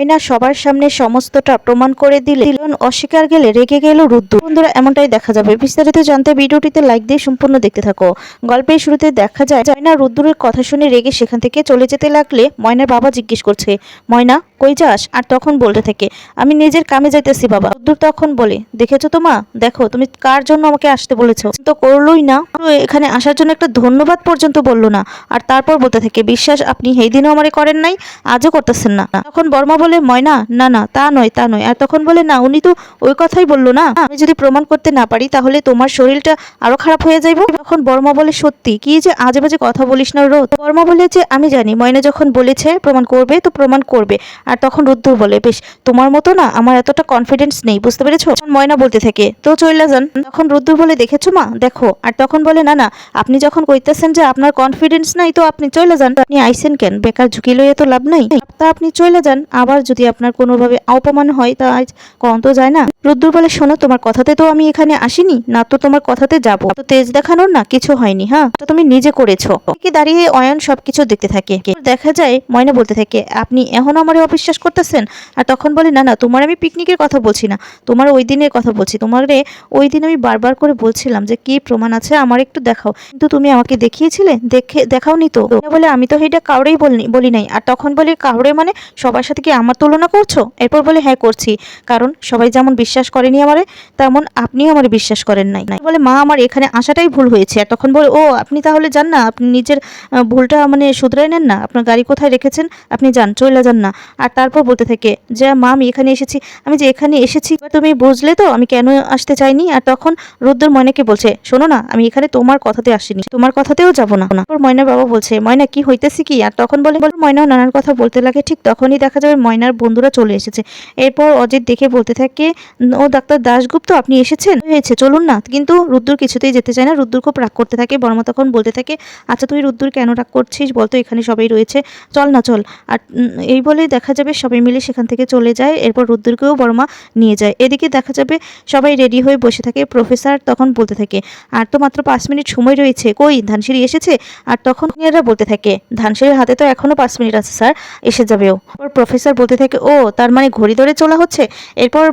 ময়না সবার সামনে সমস্তটা প্রমাণ করে দিলে মিলন অস্বীকার গেলে রেগে গেল রুদ্র। বন্ধুরা, এমনটাই দেখা যাবে। বিস্তারিত জানতে ভিডিওটিতে লাইক দিয়ে সম্পূর্ণ দেখতে থাকো। গল্পের শুরুতে দেখা যায়, ময়না রুদ্রের কথা শুনে রেগে সেখান থেকে চলে যেতে লাগলে ময়নার বাবা জিজ্ঞেস করছে, ময়না কই যাস? আর তখন বলতে থাকে, আমি নিজের কামে যাইতেছি বাবা। রুদ্র তখন বলে, দেখেছ তো মা? দেখো, তুমি কার জন্য আমাকে আসতে বলেছ? তো করলোই না। এখানে আসার জন্য একটা ধন্যবাদ পর্যন্ত বলল না। আর তারপর বলতে থাকে, বিশ্বাস, আপনি এই দিনও আমারে করেন নাই, আজও করতেছেন না। তখন বর্মা বলে, ময়না, না না, তা নয় তা নয়। আর তখন বলে, না, উনি তো ওই কথাই বলল না। আমি যদি প্রমাণ করতে না পারি, তাহলে তোমার শরীরটা আরও খারাপ হয়ে যাইব? তখন বর্মা বলে, সত্যি, কি যে আজে বাজে কথা বলিস না রোদ? বর্মা বলে যে, আমি জানি। ময়না যখন বলেছে, প্রমাণ করবে? তো প্রমাণ করবে। আর তখন রুদ্র বলে, বেশ, তোমার মতো না আমার এতটা কনফিডেন্স নেই, বুঝতে পেরেছ? ময়না বলতে থাকে, তো চইলা যান। তখন রুদ্র বলে, দেখেছ মা? দেখো। আর তখন বলে, না না, আপনি যখন কইতেছেন যে আপনার কনফিডেন্স নাই, তো আপনি চলে যান। আপনি আইসেন কেন? বেকার ঝুঁকি লইয়ে তো লাভ নাই। তা আপনি চলে যান। আবার যদি আপনার কোনোভাবে অপমান হয়, তা আজ কম তো যায় না। রুদ্র বলে, শোনো, তোমার কথাতে তো আমি এখানে আসিনি, না তো তোমার কথাতে যাব। তো তেজ দেখানোর না কিছু হয়নি হ্যাঁ? তো তুমি নিজে করেছ। দাঁড়িয়ে অয়ন সবকিছু দেখতে থাকে। দেখা যায়, ময়না বলতে থাকে, আপনি এখনও আমারে অবিশ্বাস করতেছেন? আর তখন বলে, না না, তোমার আমি পিকনিকের কথা বলছি না। তোমার ওই দিনের কথা বলছি। তোমারে ওই দিন আমি বারবার করে বলছিলাম যে, কি প্রমাণ আছে? আমার একটু দেখাও। কিন্তু তুমি আমাকে দেখিয়েছিলে? দেখে, দেখাওনি তো? বলে, আমি তো এটা কাউরেই বলিনি, বলি নাই। আর তখন বলে, কাউরে মানে? সবার সাথে কি আমার তুলনা করছ? এরপর বলে হ্যাঁ করছি। কারণ সবাই যেমন বিশ্বাস করেনি আমারে, তেমন আপনিও আমার বিশ্বাস করেন নাই। বলে, মা, আমার এখানে আসাটাই ভুল হয়েছে। আর তখন বলে, ও, আপনি তাহলে যান না। আপনি নিজের ভুলটা মানে শুধরাই নেন না। আপনার গাড়ি কোথায় রেখেছেন? আপনি যান চলে যান না। আর তারপর বলতে থাকে, যে মা, আমি এখানে এসেছি। আমি যে এখানে এসেছি তুমি বুঝলে তো? আমি কেন আসতে চাইনি? আর তখন রুদ্র ময়নাকে বলছে, শোনো না, আমি এখানে তোমার কথাতে আসিনি। তোমার কথাতেও যাব না। তারপর ময়নার বাবা বলছে, ময়না, কি হইতেছি কি? আর তখন বলে বলে। ময়নাও নানান কথা বলতে লাগে, ঠিক তখনই দেখা যাবে ময়নার বন্ধুরা চলে এসেছে। এরপর অজিত দেখে বলতে থাকে, ও ডাক্তার দাশগুপ্ত, আপনি এসেছেন? হয়েছে, চলুন না। কিন্তু রুদ্দুর কিছুতেই যেতে চায় না। রুদ্দুর খুব রাগ করতে থাকে। বর্মা তখন বলতে থাকে আচ্ছা তুই রুদ্দুর কেন রাগ করছিস? বলতো এখানে সবাই রয়েছে। চল না, চল। আর এই বলেই দেখা যাবে, সবাই মিলে সেখান থেকে চলে যায়, এরপর রুদ্দুরকেও বর্মা নিয়ে যায়। এদিকে দেখা যাবে সবাই রেডি হয়ে বসে থাকে, প্রফেসর তখন বলতে থাকে, আর তো মাত্র পাঁচ মিনিট সময় রয়েছে, কই ধানসিঁড়ি এসেছে? আর তখন এরা বলতে থাকে, ধানসিঁড়ির হাতে তো এখনও পাঁচ মিনিট আছে স্যার, এসে যাবেও। ওর প্রফেসর বলতে থাকে, ও, তার মানে ঘড়ি ধরে চলা হচ্ছে? এরপর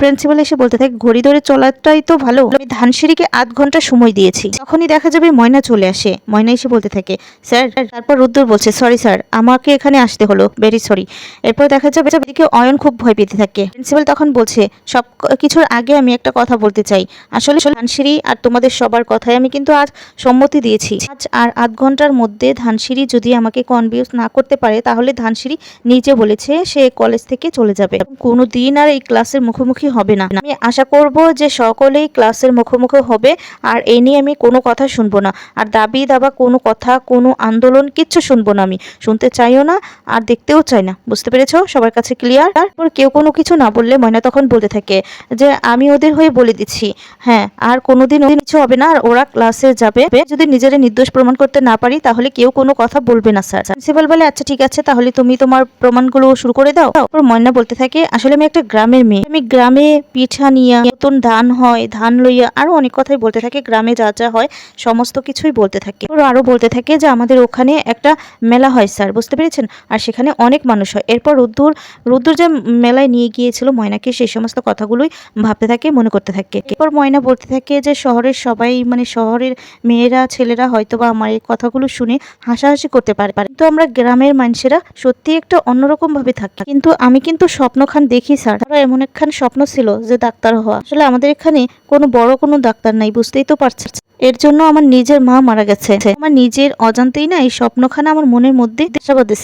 প্রিন্সিপাল এসে বলতে থাকে, ঘড়ি ধরে চলাটাই তো ভালো, আমি ধানসিঁড়িকে আধ ঘণ্টা সময় দিয়েছি। তখনই দেখা যাবে ময়না চলে আসে। ময়না এসে বলতে থাকে, স্যার। তারপর রুদ্র বলছে, সরি স্যার, আমাকে এখানে আসতে হলো ভেরি সরি এরপর দেখা যাবে এদিকে অয়ন খুব ভয় পেতে থাকে। প্রিন্সিপাল তখন বলছে, সব কিছুর আগে আমি একটা কথা বলতে চাই। আসলে ধানসিঁড়ি আর তোমাদের সবার কথায় আমি কিন্তু আজ সম্মতি দিয়েছি। আজ আর আধ ঘণ্টার মধ্যে ধানসিঁড়ি যদি আমাকে কনভিউজ না করতে পারে, তাহলে ধানসিঁড়ি নিজে বলেছে সে কলেজ থেকে চলে যাবে। কোনো দিন আর এই ক্লাসের মুখোমুখি হবে না। আমি আশা করব যে সকলেই ক্লাসের মুখোমুখি হবে, আর এই নিয়ে আমি কোনো কথা শুনব না। আর দাবি দাবা, কোনো কথা, কোনো আন্দোলন কিচ্ছু শুনব না আমি। শুনতে চাইও না, আর দেখতেও চাই না। বুঝতে পেরেছ? সবার কাছে ক্লিয়ার তারপর কেউ কোনো কিছু না বললে ময়না তখন বলতে থাকে যে, আমি ওদের হয়ে বলে দিচ্ছি। হ্যাঁ আর কোনোদিন ওদের কিছু হবে না, আর ওরা ক্লাসে যাবে। যদি নিজেরা নির্দোষ প্রমাণ করতে না পারি, তাহলে কেউ কোনো কথা বলবে না, স্যার। প্রিন্সিপাল বলে আচ্ছা ঠিক আছে, তাহলে তুমি তোমার প্রমাণগুলো শুরু করে দাও। তারপর ময়না বলতে থাকে, আসলে আমি একটা গ্রামের মেয়ে। আমি গ্রামে পিঠা নিয়ে, নতুন ধান হয়, ধান লইয়া আরও অনেক কথাই বলতে থাকে, গ্রামে যা যা হয়, সমস্ত কিছুই বলতে থাকে। আরও বলতে থাকে যে, আমাদের ওখানে একটা মেলা হয়, স্যার, বুঝতে পেরেছেন? আর সেখানে অনেক মানুষ হয়। এরপর রুদ্দুর রুদ্দুর যে মেলায় নিয়ে গিয়েছিল ময়নাকে, সেই সমস্ত কথাগুলোই ভাবতে থাকে, মনে করতে থাকে। এরপর ময়না বলতে থাকে যে, শহরের সবাই মানে শহরের মেয়েরা, ছেলেরা হয়তো বা আমার এই কথাগুলো শুনে হাসাহাসি করতে পারে। কিন্তু আমরা গ্রামের মানুষেরা সত্যি একটা অন্যরকম ভাবে থাকি। কিন্তু আমি কিন্তু স্বপ্নখান দেখি, স্যার। আমার এমন একখান স্বপ্ন ছিল যে, ডাক্তার হওয়া। আসলে আমাদের এখানে কোনো বড় কোনো ডাক্তার নাই, বুঝতেই তো পারছেন। এর জন্য আমার নিজের মা মারা গেছে। আমার নিজের অজান্তেই না এই স্বপ্নখানা আমার মনের মধ্যে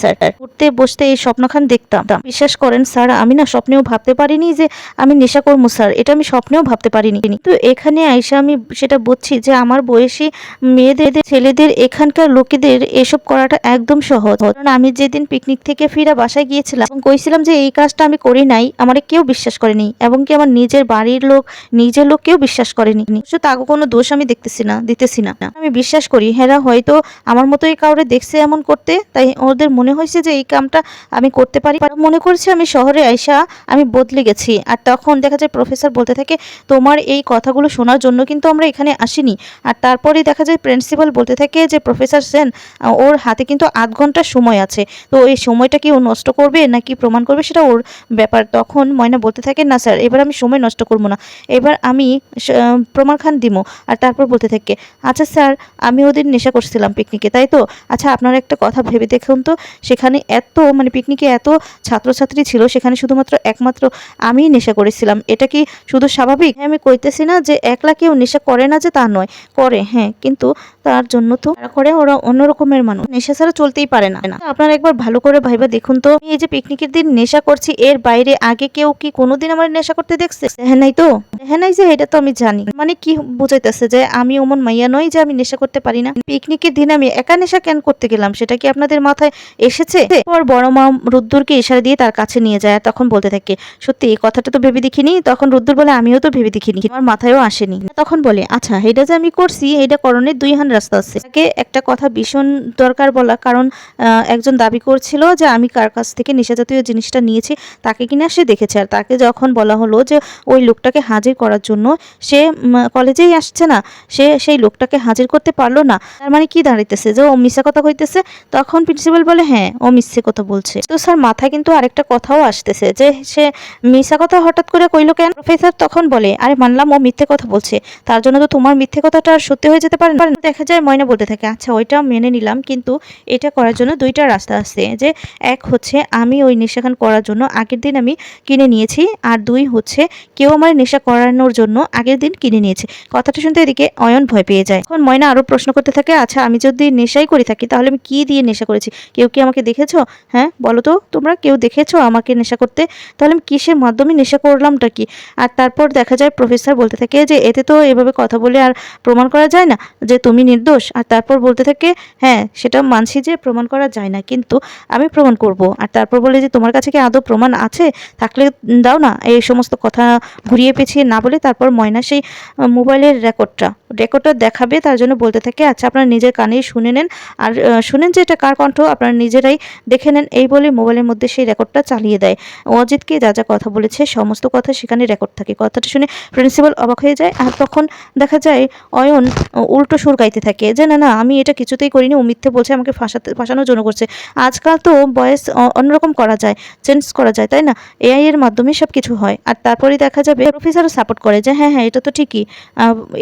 স্যার। উঠতে বসতে এই স্বপ্নখান দেখতাম। বিশ্বাস করেন, স্যার, আমি না স্বপ্নেও ভাবতে পারিনি যে আমি নেশা করব স্যার। এটা আমি স্বপ্নেও ভাবতে পারিনি। তো এখানে আইসা আমি সেটা বুঝছি যে আমার বয়সী মেয়েদের, ছেলেদের, এখানকার লোকেদের এসব করাটা একদম সহজ। কারণ আমি যেদিন পিকনিক থেকে ফিরা বাসায় গিয়েছিলাম, এবং কইছিলাম যে এই কাজটা আমি করি নাই, আমার কেউ বিশ্বাস করেনি। এবং কি আমার নিজের বাড়ির লোক, নিজের লোক কেউ বিশ্বাস করেনি। তাকে কোনো দোষ আমি দেখতেছি না, দিতেছি না। আমি বিশ্বাস করি, হেরা হয়তো আমার মতোই কাউরে দেখছে এমন করতে, তাই ওদের মনে হয়েছে যে এই কামটা আমি করতে পারি। মনে করছে আমি শহরে আইসা আমি বদলে গেছি। আর তখন দেখা যায় প্রফেসর বলতে থাকে, তোমার এই কথাগুলো শোনার জন্য কিন্তু আমরা এখানে আসিনি। আর তারপরে দেখা যায় প্রিন্সিপাল বলতে থাকে যে, প্রফেসর সেন, ওর হাতে কিন্তু আধ ঘণ্টা সময় আছে। তো এই সময়টা কি ও নষ্ট করবে নাকি প্রমাণ করবে সেটা ওর ব্যাপার। তখন ময়না বলতে থাকে, না স্যার, এবার আমি সময় নষ্ট করব না। এবার আমি প্রমাণ খান দিব আর তারপর বলতে থাকে। আচ্ছা স্যার, আমি ওদের নেশা করছিলাম পিকনিকে তাই তো? আচ্ছা আপনারা একটা কথা ভেবে দেখুন তো, সেখানে এত মানে পিকনিকে এত ছাত্রছাত্রী ছিল, সেখানে শুধুমাত্র একমাত্র আমিই নেশা করেছিলাম। এটা কি শুধু স্বাভাবিক? হ্যাঁ আমি কইতেছি না যে, একলা কেউ নেশা করে না যে তা নয়, করে হ্যাঁ কিন্তু তার জন্য তো করে ওরা অন্য রকমের মানুষ। নেশা ছাড়া চলতেই পারে না। আপনারা একবার ভালো করে ভাইবা দেখুন তো। এই যে পিকনিকের দিন নেশা করছি, এর বাইরে আগে কেউ কি কোনোদিন আমার নেশা করতে দেখছে? হ্যাঁ নাই তো? হ্যাঁ নাই যে, এটা তো আমি জানি। মানে কি বুঝাইতেছে যে, আমি ওমন মাইয়া নই যে, আমি নেশা করতে পারি না। পিকনিকের দিন আমি একা নেশা কেন করতে গেলাম? সেটা কি আপনাদের মাথায় এসেছে? পর বড় মা রুদ্দুরকে ইশারা দিয়ে তার কাছে নিয়ে যায় তখন বলতে থাকে, সত্যি, এই কথাটা তো ভেবে দেখিনি? তখন রুদ্দুর বলে, আমিও তো ভেবে দেখিনি। আমার মাথায়ও আসেনি। তখন বলে আচ্ছা এটা যে আমি করছি, এটা করণের দুই হান রাস্তা আছে। তাকে একটা কথা ভীষণ দরকার বলা, কারণ একজন দাবি করছিল যে আমি কার কাছ থেকে নেশা জাতীয় জিনিসটা নিয়েছি, তাকে কিনা সে দেখেছে। আর তাকে যখন বলা হলো যে ওই লোকটাকে হাজির করার জন্য, সে কলেজেই আসছে না, সে সেই লোকটাকে হাজির করতে পারল না। তার মানে কি দাঁড়াইতেছে? যে ও মিশা কথা কইতেছে? তখন প্রিন্সিপাল বলে হ্যাঁ ও মিথ্যে কথা বলছে। তো স্যার, মাথায় কিন্তু আরেকটা কথাও আসতেছে যে সে মিশা কথা হঠাৎ করে কইলো কেন? প্রফেসর তখন বলে, আরে, মানলাম ও মিথ্যে কথা বলছে। তার জন্য তো তোমার মিথ্যে কথাটা সত্যি হয়ে যেতে পারে না। দেখা যায় ময়না বলতে থাকে আচ্ছা ওইটা মেনে নিলাম, কিন্তু এটা করার জন্য দুইটা রাস্তা আছে। যে এক হচ্ছে আমি ওই নেশাখান করার জন্য, আগের দিন আমি কিনে নিয়েছি, আর দুই হচ্ছে কেউ আমার নেশা করানোর জন্য আগের দিন কিনে নিয়েছে। কথাটা শুনতে এদিকে অয়ন ভয় পেয়ে যায়। এখন ময়না আরও প্রশ্ন করতে থাকে আচ্ছা আমি যদি নেশাই করে থাকি, তাহলে আমি কি দিয়ে নেশা করেছি? কেউ কি আমাকে দেখেছ? হ্যাঁ বলো তো, তোমরা কেউ দেখেছ আমাকে নেশা করতে? তাহলে আমি কিসের মাধ্যমে নেশা করলামটা কি? আর তারপর দেখা যায়, প্রফেসর বলতে থাকে যে, এতে তো এভাবে কথা বলে আর প্রমাণ করা যায় না যে তুমি নির্দোষ আর তারপর বলতে থাকে হ্যাঁ সেটা মানছি যে প্রমাণ করা যায় না, কিন্তু আমি প্রমাণ করব। আর তারপর বলে যে, তোমার কাছে কি আদৌ প্রমাণ আছে? থাকলে দাও না। এই সমস্ত কথা ঘুরিয়ে পেছিয়ে না বলে তারপর ময়না সেই মোবাইলের রেকর্ডটা রেকর্ডটা দেখাবে, তার জন্য বলতে থাকে আচ্ছা আপনারা নিজের কানেই শুনে নেন। আর শুনেন যে এটা কার কণ্ঠ, আপনারা নিজেরাই দেখে নেন, এই বলে মোবাইলের মধ্যে সেই রেকর্ডটা চালিয়ে দেয়। অজিতকে যা যা কথা বলেছে, সমস্ত কথা সেখানে রেকর্ড থাকে। কথাটা শুনে প্রিন্সিপাল অবাক হয়ে যায়। আর তখন দেখা যায়, অয়ন, উল্টো সুর গাইতে থাকে যে, না না, আমি এটা কিছুতেই করিনি, ও মিথ্যে বলছে, আমাকে ফাঁসাতে, ফাঁসানোর জন্য করছে। আজকাল তো বয়স অন্যরকম করা যায়, চেঞ্জ করা যায়, তাই না? এআই এর মাধ্যমে সব কিছু হয়, আর তারপরেই দেখা যাবে প্রফেসরও সাপোর্ট করে যে হ্যাঁ হ্যাঁ এটা তো ঠিকই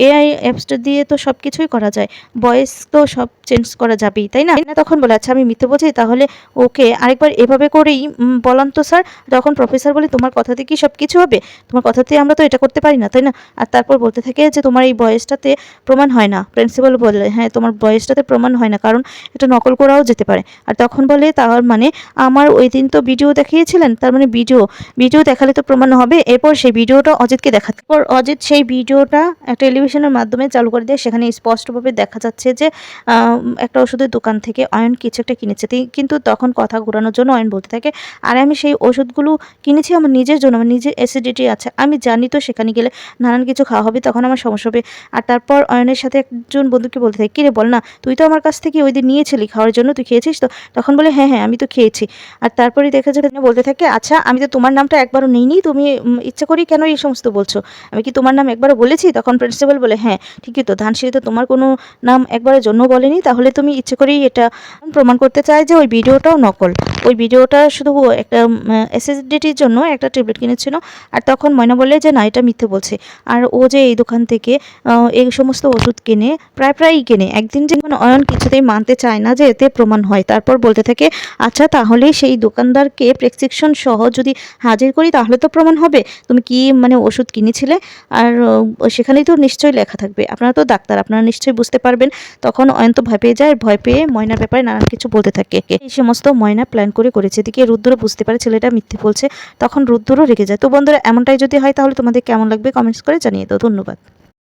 এআই অ্যাপসটা দিয়ে তো সব কিছুই করা যায়, বয়স তো সব চেঞ্জ করা যাবেই, তাই না? তখন বলে আচ্ছা আমি মিথ্যে বলছি, তাহলে ওকে আরেকবার এভাবে করেই বলান তো, স্যার। তখন প্রফেসর বলে, তোমার কথাতে কি সব কিছু হবে? তোমার কথাতে আমরা তো এটা করতে পারি না, তাই না? আর তারপর বলতে থাকে যে, তোমার এই বয়সটাতে প্রমাণ হয় না প্রিন্সিপাল বলে হ্যাঁ তোমার বয়সটাতে প্রমাণ হয় না, কারণ এটা নকল করাও যেতে পারে। আর তখন বলে, তার মানে আমার ওই দিন তো ভিডিও দেখিয়েছিলেন, তার মানে ভিডিও ভিডিও দেখালে তো প্রমাণ হবে। এরপর সেই ভিডিওটা অজিতকে দেখাতে এরপর অজিত সেই ভিডিওটা টেলিভিশনের মাধ্যমে চালু করে দেয়, সেখানে স্পষ্টভাবে দেখা যাচ্ছে যে একটা ওষুধের দোকান থেকে অয়ন কিছু একটা কিনেছে। কিন্তু তখন কথা ঘোরানোর জন্য অয়ন বলতে থাকে, আর, আমি সেই ওষুধগুলো কিনেছি, আমার নিজের জন্য, আমার নিজের অ্যাসিডিটি আছে, আমি জানি তো সেখানে গেলে নানান কিছু খাওয়া হবে, তখন আমার সমস্যা হবে। আর তারপর অয়নের সাথে একজন বন্ধুকে বলতে থাকে, কিরে বল না, তুই তো আমার কাছ থেকে ওই দিন নিয়েছিলি খাওয়ার জন্য, তুই খেয়েছিস তো? তখন বলে হ্যাঁ হ্যাঁ আমি তো খেয়েছি। আর তারপরে দেখা যাবে বলতে থাকে আচ্ছা আমি তো তোমার নামটা একবারও নিইনি, তুমি ইচ্ছা করি কেন এই সমস্ত বলছো? আমি কি তোমার নাম একবারও বলেছি? তখন প্রিন্সিপাল বলে হ্যাঁ ঠিকই তো ধানসিঁড়ি তো তোমার কোনো নাম একবারের জন্য বলেনি, তাহলে তুমি ইচ্ছে করেই এটা প্রমাণ করতে চাই যে ওই ভিডিওটাও নকল। ওই ভিডিওটা শুধু একটা অ্যাসিডিটির জন্য একটা ট্যাবলেট কিনেছিল, আর তখন ময়না বলে যে, না, এটা মিথ্যে বলছে। আর ও যে এই দোকান থেকে এই সমস্ত ওষুধ কিনে, প্রায় প্রায়ই কেনে। একদিন যে অয়ন কিছুতেই মানতে চায় না যে এতে প্রমাণ হয়। তারপর বলতে থাকে আচ্ছা তাহলে সেই দোকানদারকে প্রেসক্রিপশন সহ যদি হাজির করি তাহলে তো প্রমাণ হবে। তুমি কি মানে ওষুধ কিনেছিলে? আর সেখানেই তো নিশ্চয়ই লেখা থাকবে। আপনারা তো ডাক্তার, আপনারা নিশ্চয়ই বুঝতে পারবেন। তখন অয়ন তো ভয় পেয়ে যায়, ভয় পেয়ে ময়নার ব্যাপারে নানান কিছু বলতে থাকে। এই সমস্ত ময়না প্ল্যান করে করেছে। এদিকে রুদ্র বুঝতে পারে ছেলেটা মিথ্যে বলছে। তখন রুদ্রও রেগে যায়, তো বন্ধুরা, এমনটাই যদি হয় তাহলে তোমাদের কেমন লাগবে কমেন্টস করে জানিয়ে দাও। ধন্যবাদ।